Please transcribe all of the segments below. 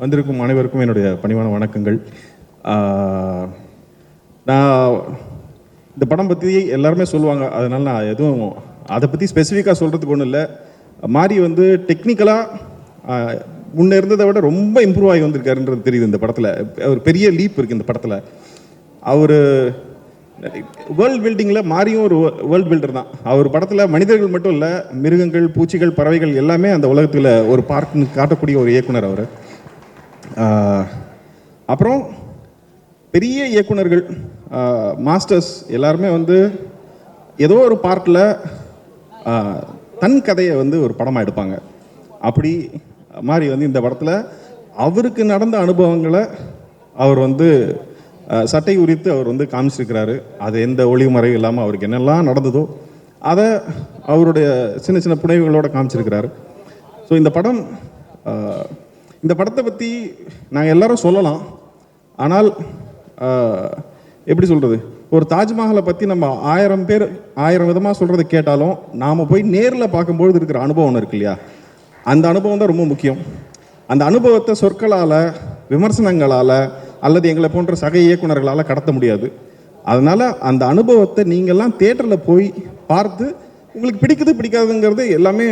வந்திருக்கும் அனைவருக்கும் என்னுடைய பணிவான வணக்கங்கள். நான் இந்த படம் பற்றி எல்லாருமே சொல்லுவாங்க. அதனால் நான் எதுவும் அதை பற்றி ஸ்பெசிஃபிக்காக சொல்கிறதுக்கு ஒன்றும் இல்லை. மாரி வந்து டெக்னிக்கலாக முன்னே இருந்ததை விட ரொம்ப இம்ப்ரூவ் ஆகி வந்திருக்காருன்றது தெரியுது இந்த படத்தில். ஒரு பெரிய லீப் இருக்குது இந்த படத்தில். அவர் வேர்ல்ட் பில்டிங்கில் மாறியும் ஒரு வேர்ல்ட் பில்டர் தான். அவர் படத்தில் மனிதர்கள் மட்டும் இல்லை மிருகங்கள் பூச்சிகள் பறவைகள் எல்லாமே அந்த உலகத்தில் ஒரு பார்க்னு காட்டக்கூடிய ஒரு இயக்குனர் அவர். அப்புறம் பெரிய இயக்குனர்கள் மாஸ்டர்ஸ் எல்லாருமே வந்து ஏதோ ஒரு பார்ட்டில் தன் கதையை வந்து ஒரு படமாக எடுப்பாங்க. அப்படி மாதிரி வந்து இந்த படத்தில் அவருக்கு நடந்த அனுபவங்களை அவர் வந்து சட்டை உரித்து அவர் வந்து காமிச்சிருக்கிறாரு. அது எந்த ஒளிமறைவு இல்லாமல் அவருக்கு என்னெல்லாம் நடந்ததோ அதை அவருடைய சின்ன சின்ன புனைவுகளோடு காமிச்சிருக்கிறாரு. ஸோ இந்த படம் இந்த படத்தை பற்றி நாங்கள் எல்லாரும் சொல்லலாம். ஆனால் எப்படி சொல்கிறது ஒரு தாஜ்மஹாலை பற்றி நம்ம ஆயிரம் பேர் ஆயிரம் விதமாக சொல்கிறத கேட்டாலும் நாம் போய் நேரில் பார்க்கும்பொழுது இருக்கிற அனுபவம் ஒன்று இருக்கு இல்லையா? அந்த அனுபவம் தான் ரொம்ப முக்கியம். அந்த அனுபவத்தை சொற்களால் விமர்சனங்களால் அல்லது எங்களை போன்ற சக இயக்குனர்களால் கடத்த முடியாது. அதனால் அந்த அனுபவத்தை நீங்கள்லாம் தேட்டரில் போய் பார்த்து உங்களுக்கு பிடிக்குது பிடிக்காதுங்கிறது எல்லாமே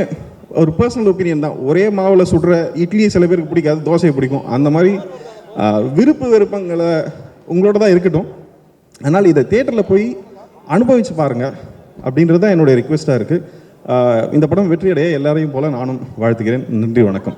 ஒரு பர்சனல் ஒப்பீனியன் தான். ஒரே மாவில் சுடுற இட்லியை சில பேருக்கு பிடிக்காது தோசையை பிடிக்கும். அந்த மாதிரி விருப்பு விருப்பங்களை உங்களோட தான் இருக்கட்டும். அதனால் இதை தேட்டரில் போய் அனுபவிச்சு பாருங்கள் அப்படின்றது தான் என்னுடைய ரிக்வெஸ்ட்டாக இருக்குது இந்த படம் வெற்றியடைய எல்லாரையும் போல நானும் வாழ்த்துக்கிறேன் நன்றி வணக்கம்.